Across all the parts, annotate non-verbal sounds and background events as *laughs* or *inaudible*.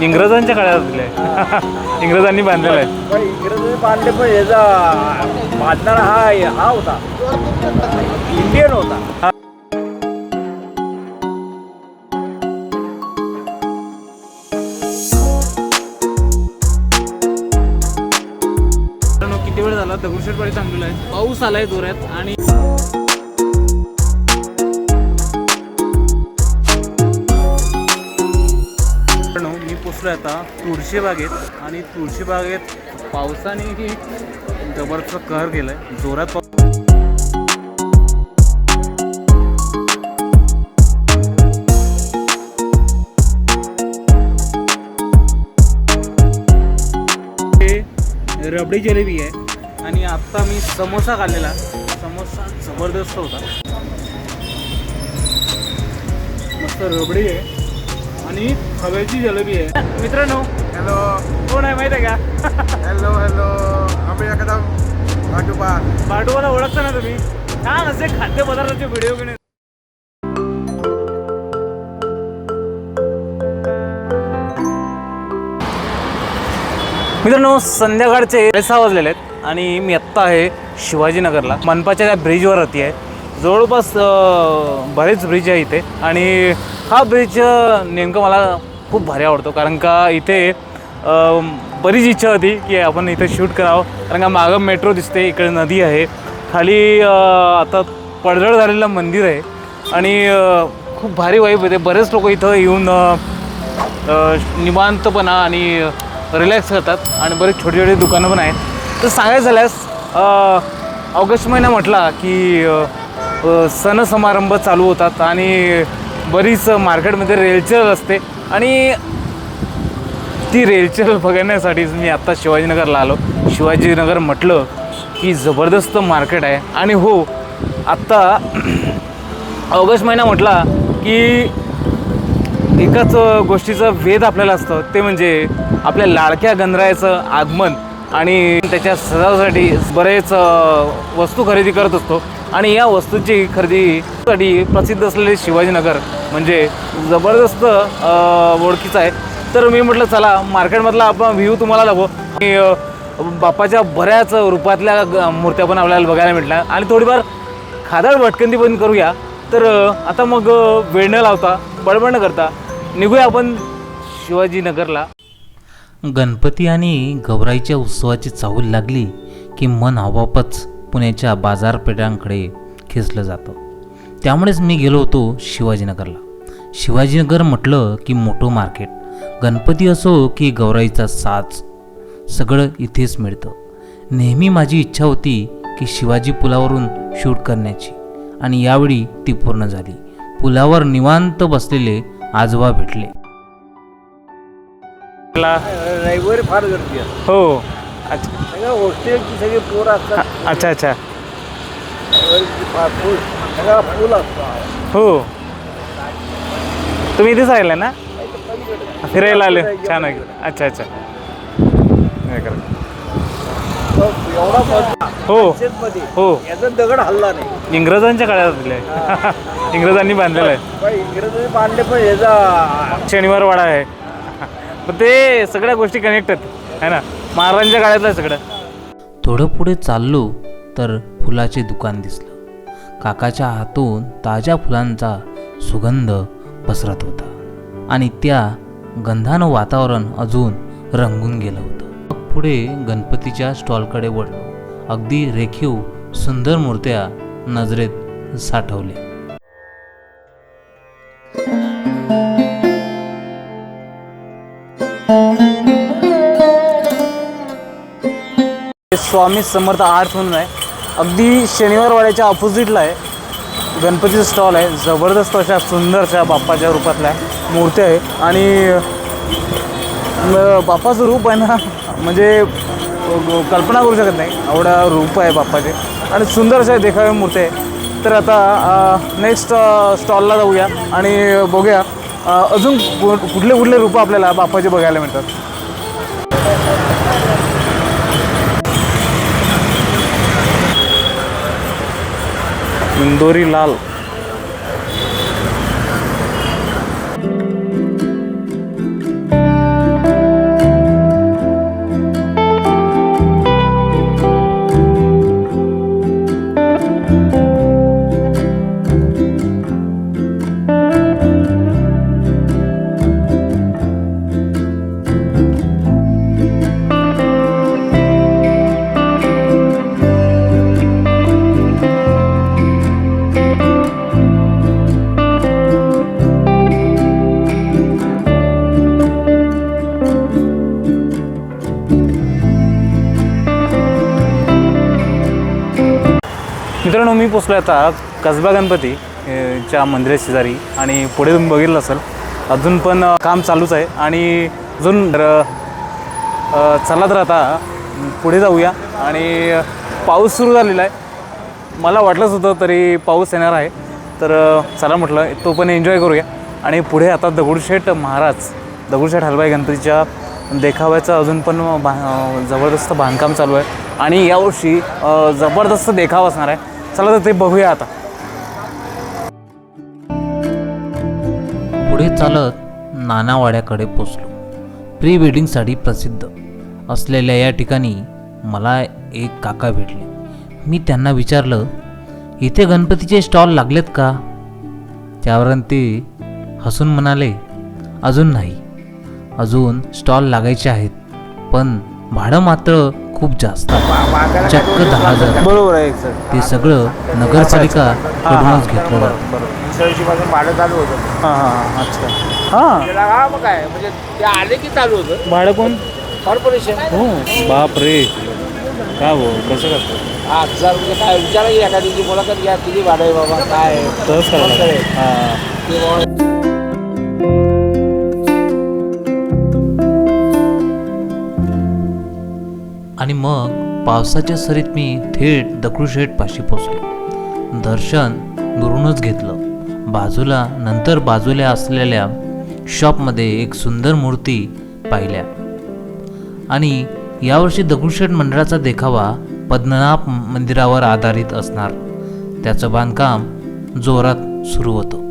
इंग्रजांच्या काळात दिले *laughs* इंग्रजांनी बांधलेलं आहे. पण इंग्रजी बांधले पण याचा बांधणारा हा हा होता. इंडियन होता. मित्रांनो, किती वेळ झाला? दगडूशेठवाडी थांबलेला आहे. पाऊस आलाय जोरात आणि तुळशीबागेत आणि तुळशीबागेत पावसाने जबरदस्त कहर केलाय. जोरात पाऊस रबडी जलेबी आहे. आणि आत्ता मी समोसा खाल्लेला. समोसा जबरदस्त होता. मस्त रबडी आहे. आणि खव्याची जलेबी आहे. मित्रांनो हॅलो कोण आहे माहिती आहे का? हॅलो हॅलो आम्ही एकदम भाटुबा बाटूवाला ओळखता ना तुम्ही? छान असे खाद्यपदार्थाचे व्हिडिओ घेणे मित्रांनो संध्याकाळचे सहा वाजलेले आहेत आणि मी आत्ता आहे शिवाजीनगरला. मनपाच्या त्या ब्रिजवरती आहे. जवळपास बरेच ब्रिज आहे इथे. आणि हा ब्रिज नेमकं मला खूप भारी आवडतो. कारण का इथे बरीच इच्छा होती की आपण इथं शूट करावं. कारण का मागं मेट्रो दिसते इकडे नदी आहे. खाली आता पडझड झालेलं मंदिर आहे. आणि खूप भारी वाईब येते. बरेच लोक इथं येऊन निवांतपणा आणि रिलॅक्स करतात. आणि बरेच छोटे छोटे दुकानं पण आहेत. तर सांगायचं झाल्यास ऑगस्ट महिना म्हटला की सण समारंभ चालू होतात. आणि बरीच मार्केटमध्ये रेलचेल असते. आणि ती रेलचल बघण्यासाठीच मी आत्ता शिवाजीनगरला आलो. शिवाजीनगर म्हटलं की जबरदस्त मार्केट आहे. आणि हो आत्ता ऑगस्ट महिना म्हटला की एकाच गोष्टीचं वेध आपल्याला असतं. ते म्हणजे आपल्या लाडक्या गणरायाचं आगमन आणि त्याच्या सजासाठी बरेच वस्तू खरेदी करत असतो. आणि या वस्तूची खरेदीसाठी प्रसिद्ध असलेले शिवाजीनगर म्हणजे जबरदस्त ओळखीचं आहे. तर मी म्हटलं चला मार्केटमधला आपण व्ह्यू तुम्हाला लागो आणि बाप्पाच्या बऱ्याच रूपातल्या ग- मूर्त्या पण आपल्याला बघायला भेटल्या आणि थोडीफार खादाड भटकंती पण करूया. तर आता मग वेळ न लावता बडबड न करता निघूया आपण शिवाजीनगरला. गणपती आणि गौराईच्या उत्सवाची चाहूल लागली की मन आपोआपच पुण्याच्या बाजारपेठांकडे खेचलं जातं. त्यामुळेच मी गेलो होतो शिवाजीनगरला. शिवाजीनगर म्हटलं की मोठं मार्केट. गणपती असो की गौराईचा साज सगळं इथेच मिळतं. नेहमी माझी इच्छा होती की शिवाजी पुलावरून शूट करण्याची आणि यावेळी ती पूर्ण झाली. पुलावर निवांत बसलेले आजोबा भेटले. ला- रविवारी फार गर्दी असते हो. अच्छा सगळ्या हॉस्टेलची सगळी पोरं असतात. अच्छा अच्छा. रविवारी फार फुल सगळा फुल असतो. हो. तुम्ही इथेच राहिला ना? फिरायला आले? छान आहे. अच्छा अच्छा. करा. हो. हो. याचा दगड हल्ला नाही इंग्रजांच्या काळात *laughs* इंग्रजांनी बांधलेलं आहे. इंग्रजांनी बांधले पण याचा शनिवार वाडा आहे. *laughs* पण ते सगळ्या गोष्टी कनेक्ट आहेत. है ना? महाराजांच्या काळातलं आहे सगळं. थोडं पुढे चाललो तर फुलाचे दुकान दिसलं. काकाच्या हातून ताज्या फुलांचा सुगंध पसरत होता. आणि त्या गंधानं वातावरण अजून रंगून गेलं होतं. मग पुढे गणपतीच्या स्टॉलकडे वळलो. अगदी रेखीव सुंदर मूर्त्या नजरेत साठवल्या स्वामी समर्थ आर्ट म्हणून आहे. अगदी शनिवार वाड्याच्या ऑपोजिटला आहे. गणपतीचं स्टॉल आहे. जबरदस्त अशा सुंदरशा बाप्पाच्या रूपातल्या मूर्त्या आहे. आणि बाप्पाचं रूप आहे ना म्हणजे कल्पना करू शकत नाही. एवढा रूप आहे बाप्पाचे. आणि सुंदर अशा देखावे मूर्त्या आहे. तर आता नेक्स्ट स्टॉलला जाऊया. आणि बघूया अजून कुठले कुठले रूपं आपल्याला बाप्पाचे बघायला मिळतात. इंदोरी लाल. पोचलो आता कसबा गणपती च्या मंदिरा शेजारी आणि पुढे तुम्ही बघितलं असेल अजून पण काम चालूच आहे. आणि अजून र- चला तर आता पुढे जाऊया. आणि पाऊस सुरू झालेला आहे. मला वाटलंच होतं तरी पाऊस येणार आहे. तर चला म्हटलं तो पण एन्जॉय करूया. आणि पुढे आता दगडूशेठ महाराज दगडूशेठ हलवाई गणपतीच्या देखाव्याचं अजून पण बा जबरदस्त बांधकाम चालू आहे. आणि यावर्षी जबरदस्त देखावा असणार आहे. चला तर ते बघूया आता. पुढे चालत नानावाड्याकडे पोचलो. प्री वेडिंगसाठी प्रसिद्ध. असलेल्या या ठिकाणी मला एक काका भेटले. मी त्यांना विचारलं इथे गणपतीचे स्टॉल लागलेत का? त्यावरून ते हसून म्हणाले अजून नाही. अजून स्टॉल लागायचे आहेत. पण भाडं मात्र खूप जास्त. आहे. चक्क दहा हजार. बरोबर आहे सर. ते सगळं नगरपालिका कडूनच घेतलं जातं भाडं चालू होतं. हां हां अच्छा. हां. त्याला हा मग काय? म्हणजे ते आले की चालू होतं? भाडं कोण? कॉर्पोरेशन. हो. बाप रे. काय हो? कसं करतो? हा हजार रुपये काय? विचारा की मुलाखत घ्या किती भाडं आहे बाबा. काय आहे? तसंच. हां. ते बाबा आणि मग पावसाच्या सरीत मी थेट दगडूशेठपाशी पोचलो. दर्शन दुरूनच घेतलं. बाजूला नंतर बाजूला असलेल्या शॉपमध्ये एक सुंदर मूर्ती पाहिल्या. आणि यावर्षी दगडूशेठ मंडळाचा देखावा पद्मनाभ मंदिरावर आधारित असणार. त्याचं बांधकाम जोरात सुरू होतं.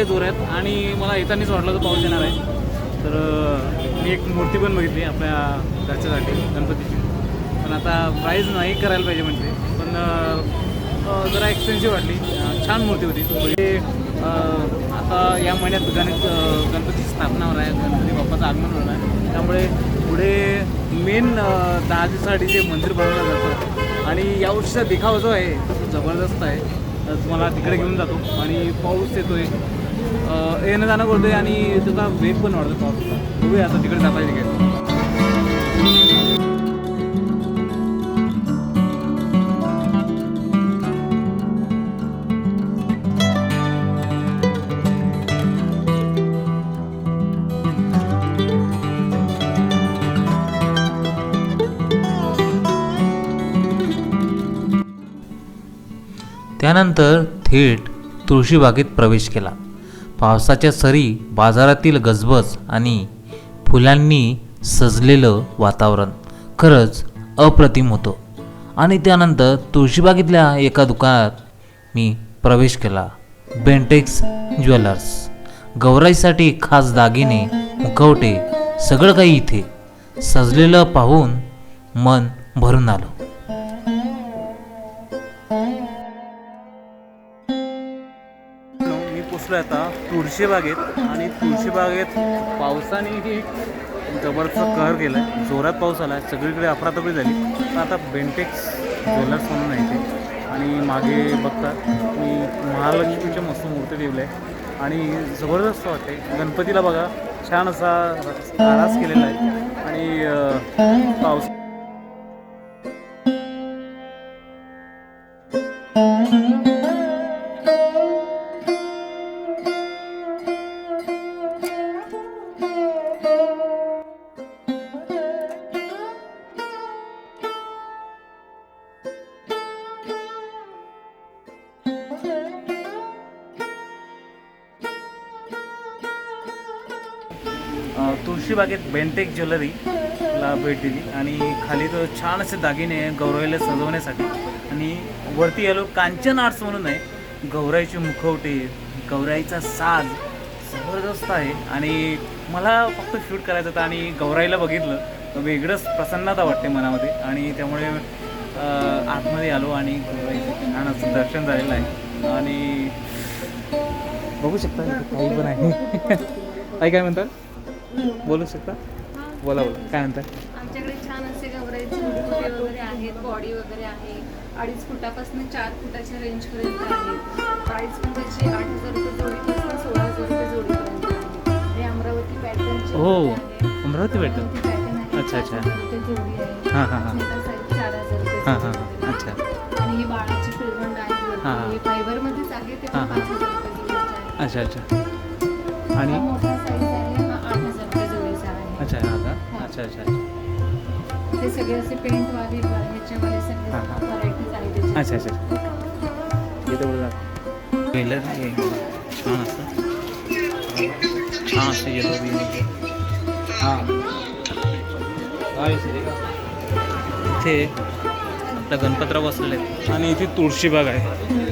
आहे जोरात आणि मला येतानीच वाटलं तर पाऊस येणार आहे. तर मी एक मूर्ती पण बघितली आपल्या घरच्यासाठी गणपतीची. पण आता प्राईज नाही करायला पाहिजे म्हणजे पण जरा एक्सपेन्सिव्ह वाटली. छान मूर्ती होती. म्हणजे आता या महिन्यात गणित गणपतीची स्थापना होणार आहे गणपती बाप्पाचं आगमन होणार आहे. त्यामुळे पुढे मेन दहा दिवसासाठी जे मंदिर बनवलं जातं. आणि यावर्षीचा देखावा जो आहे तो जबरदस्त आहे. तर तुम्हाला तिकडे घेऊन जातो. आणि पाऊस येतोय. आहे येणं जाणं करतोय आणि त्याचा वेग पण वाढतो पाऊस बघूया आता तिकडे जाता येईल काय. त्यानंतर थेट तुळशीबागेत प्रवेश केला. पावसाच्या सरी बाजारातील गजबज आणि फुलांनी सजलेलं वातावरण. खरंच अप्रतिम होतं. आणि त्यानंतर तुळशीबागेतल्या एका दुकानात मी प्रवेश केला. बेंटेक्स ज्वेलर्स गौराईसाठी खास दागिने मुखवटे सगळं काही इथे. सजलेलं पाहून मन भरून आलं. तुळशीबागेत आणि तुळशीबागेत पावसानेही पावसाने जबरदस्त कहर केला आहे जोरात पाऊस आला आहे सगळीकडे अफरातफरी झाली. तर आता बेंटेक्स ज्वेलर्स म्हणून आहे ते. आणि मागे बघता मी महालक्ष्मीच्या मस्त मूर्ती ठेवल्या आहे आणि जबरदस्त वाटते गणपतीला बघा. छान असा आरास केलेला आहे. आणि अं, पाऊस you तुळशीबागेत बेंटेक ज्वेलरीला भेट दिली. आणि खाली तर छान असे दागिने आहे गौराईला सजवण्यासाठी. आणि वरती आलो कांचन आर्ट्स म्हणून आहे. गौराईचे मुखवटे गौराईचा साज जबरदस्त आहे. आणि मला फक्त शूट करायचं होतं आणि गौराईला बघितलं तर वेगळंच प्रसन्नता वाटते मनामध्ये. आणि त्यामुळे आतमध्ये आलो आणि गौराईचं छान असं दर्शन झालेलं आहे. आणि बघू शकता काही पण आहे. *laughs* काही काय म्हणतात? बोलू शकता? बोला बोला. काय म्हणतात आमच्याकडे छान असे गवराईचे मुखवटे वगैरे आहेत बॉडी वगैरे आहे. अडीच फुटापासून चार फुटाच्या रेंजपर्यंत आहेत प्राईस पण त्याची आठ हजार रुपये जोडीपासून सोळा हजार रुपये जोडीपर्यंत आहे. हे अमरावती पॅटर्नचे हो, आहे. अमरावती आहे. अच्छा, अच्छा. जोडी आहे. हां हां हां. चार हजार हां हां हां आहे. अच्छा आणि ही बाळाची पिळवंड आहे. हां, फायबरमध्येच आहे ते. पाच हजार रुपये आहे. अच्छा अच्छा. आणि मोठा साईज अच्छा अच्छा ते सगळे असे पेंटवाले ह्याच्यावाले सगळे हां, हां. आहेत. अच्छा अच्छा छान असतं. छान असते जिलेबी इथे आपला गणपतराव बसलेले आहेत. आणि इथे तुळशीबाग आहे.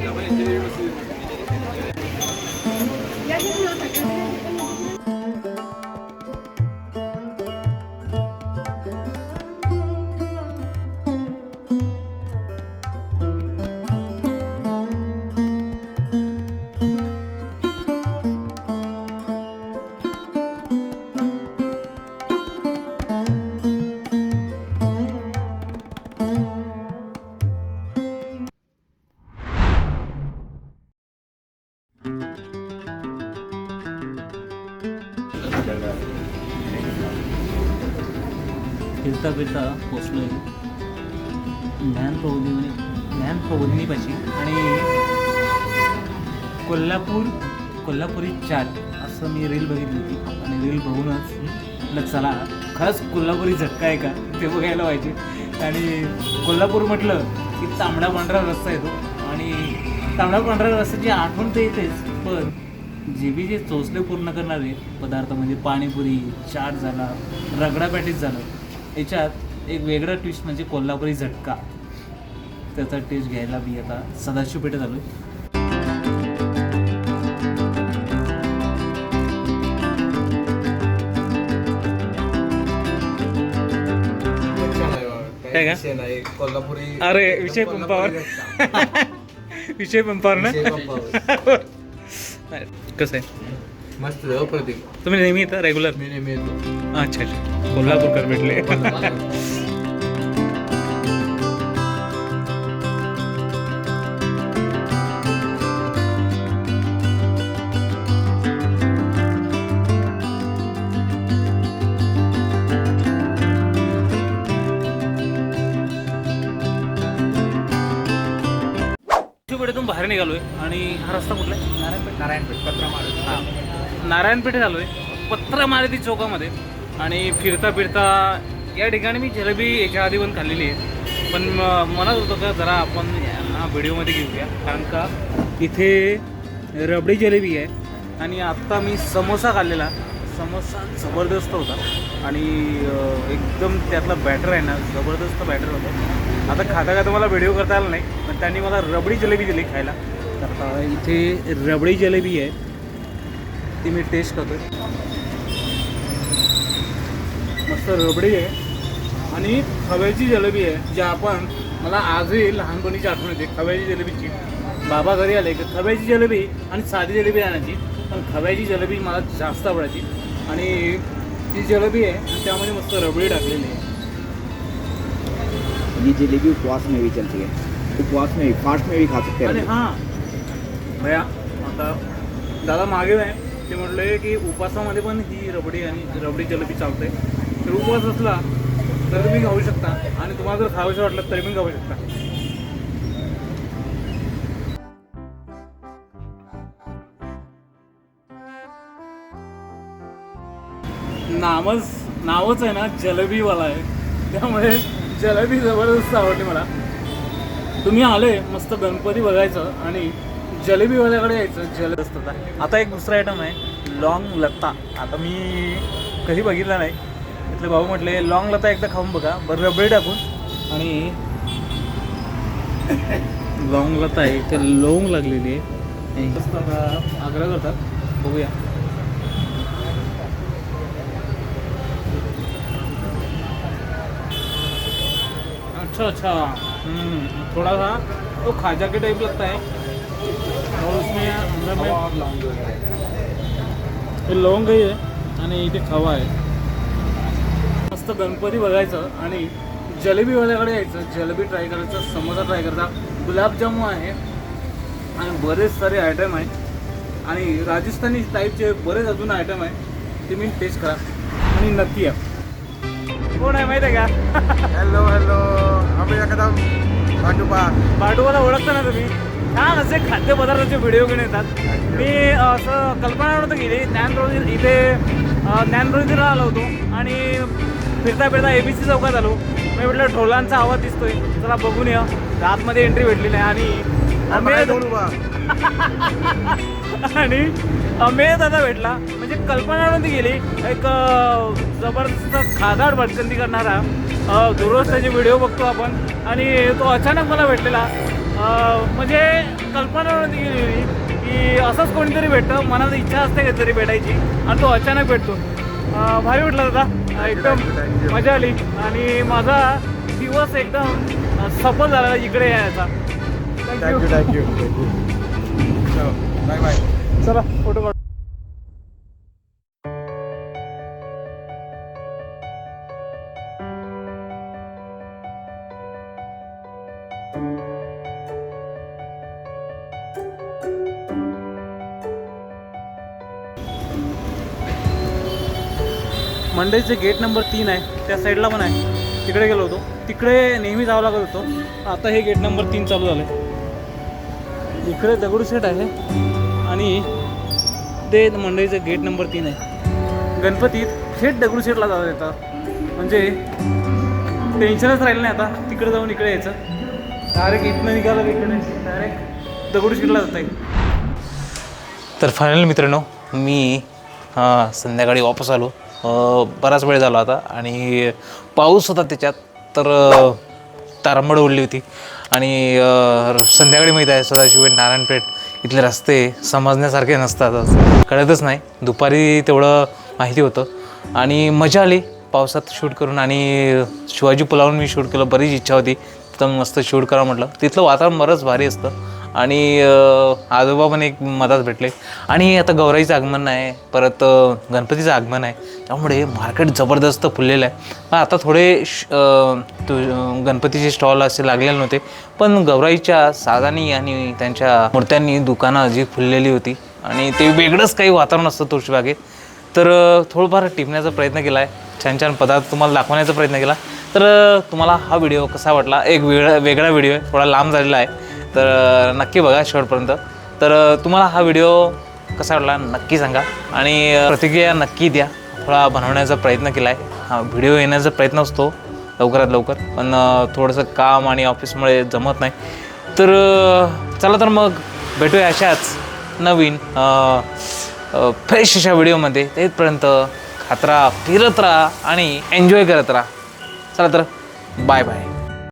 फिरता फिरता पोचलो ज्ञान प्रबोधिनी ज्ञान प्रबोधिनीपाशी आणि कोल्हापूर कोल्हापुरी चाट असं मी रील बघितली होती. आणि रील बघूनच म्हटलं चला खरंच कोल्हापुरी झटका आहे का? ते बघायला पाहिजे. आणि कोल्हापूर म्हटलं की तांबडा पांढरा रस्ता येतो. आणि तांबडा पांढरा रस्त्याची आठवण तर येतेच पण जे बी जे चोचले पूर्ण करणारे पदार्थ म्हणजे पाणीपुरी चाट झाला रगडा पॅटीस झालं याच्यात एक वेगळा ट्विस्ट म्हणजे कोल्हापुरी झटका. त्याचा टेस्ट घ्यायला मी आता सदाशिव पेठेत आलो काय का? विषय नाही कोल्हापुरी अरे विषय पंपावर *laughs* विषय पंपावर ना. *laughs* कसं आहे? मस्त आहे, अप्रतिम तुम्ही नेहमी येता रेग्युलर मी नेहमी येतो. अच्छा अच्छा. कोल्हापूरकर भेटले. पेठेतून बाहेर निघालोय आणि हा रस्ता कुठला आहे? नारायणपेठ. नारायणपेठ पत्रमाळ. हां. नारायणपेठेत आलो आहे पत्र मारुती चौकामध्ये. आणि फिरता फिरता या ठिकाणी मी जलेबी याच्या आधी पण खाल्लेली आहे. पण म- म्हणत का जरा आपण यांना व्हिडिओमध्ये घेऊया. कारण का इथे रबडी जलेबी आहे. आणि आत्ता मी समोसा खाल्लेला. समोसा जबरदस्त होता. आणि एकदम त्यातला बॅटर आहे ना जबरदस्त बॅटर होतं. आता खाता खाता मला व्हिडिओ करता आला नाही पण त्यांनी मला रबडी जलेबी दिली खायला. तर आता इथे रबडी जलेबी आहे. ती मी टेस्ट करतोय मस्त रबडी आहे. आणि खव्याची जलेबी आहे जी आपण मला आजही लहानपणीची आठवण येते खव्याची जलेबीची. बाबा घरी आले की खव्याची जलेबी आणि साधी जलेबी आणायची पण खव्याची जलेबी मला जास्त आवडायची. आणि ती जलेबी आहे आणि त्यामध्ये मस्त रबडी टाकलेली आहे. ये जलेबी उपवास में भी चलती है उपवास में भी फास्ट में भी खा सकते हैं हां भया आता दादा मागे आहे ते म्हटले की उपवासामध्ये पण ही रबडी आणि रबडी जलेबी चालते तर उपवास असला तर तुम्ही खाऊ शकता आणि तुम्हाला जर खावंसं वाटलं तरी पण खाऊ शकता. नामच नावच आहे ना जलेबीवाला आहे. त्यामुळे जलेबी जबरदस्त आवडली मला. तुम्ही आले मस्त गणपती बघायचं आणि जलेबीवाल्याकडे यायचं जलदस्त आता. एक दुसरा आयटम आहे लॉंग लत्ता. आता मी कधी बघितला नाही. इथले भाऊ म्हटले लॉंग लता एकदा खाऊन बघा बरं रबडी टाकून. आणि लॉंग लता आहे तर लवंग लागलेली आहे. आग्रह करतात बघूया. अच्छा अच्छा. थोडासा तो खाजा के टाइप लगता है. और उसमें अंदर में हे लवंग आहे आणि इथे खवा आहे. मस्त गणपती बघायचं आणि जलेबीवाल्याकडे यायचं. जलेबी ट्राय करायचं समोसा ट्राय करायचा. गुलाबजामू आहे. आणि बरेच सारे आयटम आहेत. आणि राजस्थानी टाईपचे बरेच अजून आयटम आहे ते मी टेस्ट करा. आणि नक्की या. कोण आहे माहिती आहे का? हॅलो हॅलो आम्ही एकदम पाठोपा भाटूवाला ओळखता ना तुम्ही? छान असे खाद्यपदार्थाचे व्हिडिओ घेऊन येतात. मी असं कल्पना नव्हतं केली. ज्ञानरोजी इथे अ, ज्ञानरोजीला आलो होतो आणि फिरता फिरता ए बी सी चौकात आलो. मी म्हटलं ढोलांचा आवाज दिसतोय. चला बघून या. आतमध्ये एंट्री भेटली नाही आणि अमेय *laughs* आणि अमेय दादा भेटला. म्हणजे कल्पना नव्हती गेली एक जबरदस्त खादाड भटकंती करणारा दररोज त्याचे व्हिडिओ बघतो आपण. आणि तो अचानक मला भेटलेला. म्हणजे कल्पना नव्हती गेलेली की असंच कोणीतरी भेटतं मनात इच्छा असते काहीतरी भेटायची आणि तो अचानक भेटतो. अ, भारी भेटला दादा. एकदम मजा आली. आणि माझा दिवस एकदम अ, सफल झाला इकडे यायचा. Thank you thank you bye bye चला फोटो काढ. मंडईचे गेट नंबर तीन आहे त्या साईडला पण आहे. तिकडे गेलो होतो. तिकडे नेहमी जावं लागत होतो. आता हे गेट नंबर तीन चालू झालं आहे इकडे दगडूशेठ आहे आणि ते मंडईचं गेट नंबर तीन आहे. गणपतीत थेट दगडूशेठला जाता येतं म्हणजे टेन्शनच राहिलं नाही आता. तिकडे जाऊन इकडे यायचं. डायरेक्ट इथनं निघालं इकडे डायरेक्ट दगडूशेठला जाता येईल तर फायनल मित्रांनो मी हां संध्याकाळी वापस आलो. बराच वेळ झाला होता आणि पाऊस होता त्याच्यात तर अं, तारंबळ उडली होती. आणि संध्याकाळी माहीत आहे सदाशिव नारायणपेठ इथले रस्ते समजण्यासारखे नसतात. कळतच नाही. दुपारी तेवढं माहिती होतं. आणि मजा आली पावसात शूट करून आणि शिवाजी पुलावरून मी शूट केलं. बरीच इच्छा होती. तिथं मस्त शूट करा म्हटलं. तिथलं वातावरण बरंच भारी असतं. आणि आजोबा पण एक मधात भेटले. आणि आता गौराईचं आगमन आहे परत गणपतीचं आगमन आहे. त्यामुळे मार्केट जबरदस्त फुललेलं आहे. पण आता थोडे श- तु- गणपतीचे स्टॉल असे लागलेले नव्हते. पण गौराईच्या साधानी आणि त्यांच्या मूर्त्यांनी दुकानं जी फुललेली होती. आणि ते वेगळंच काही वातावरण असतं तुळशीबागेत तर थोडंफार टिपण्याचा प्रयत्न केला आहे. छान छान पदार्थ तुम्हाला दाखवण्याचा प्रयत्न केला. तर तुम्हाला हा व्हिडिओ कसा वाटला? एक वेगळा वेगळा व्हिडिओ आहे. थोडा लांब झालेला आहे. तर नक्की बघा शेवटपर्यंत. तर तुम्हाला हा व्हिडिओ कसा वाटला नक्की सांगा. आणि प्रतिक्रिया नक्की द्या. थोडा बनवण्याचा प्रयत्न केला आहे हा व्हिडिओ येण्याचा प्रयत्न असतो लवकरात लवकर पण थोडंसं काम आणि ऑफिसमुळे जमत नाही. तर चला तर मग भेटूया अशाच नवीन फ्रेश अशा व्हिडिओमध्ये. तेथपर्यंत खात राहा फिरत राहा आणि एन्जॉय करत राहा. चला तर बाय बाय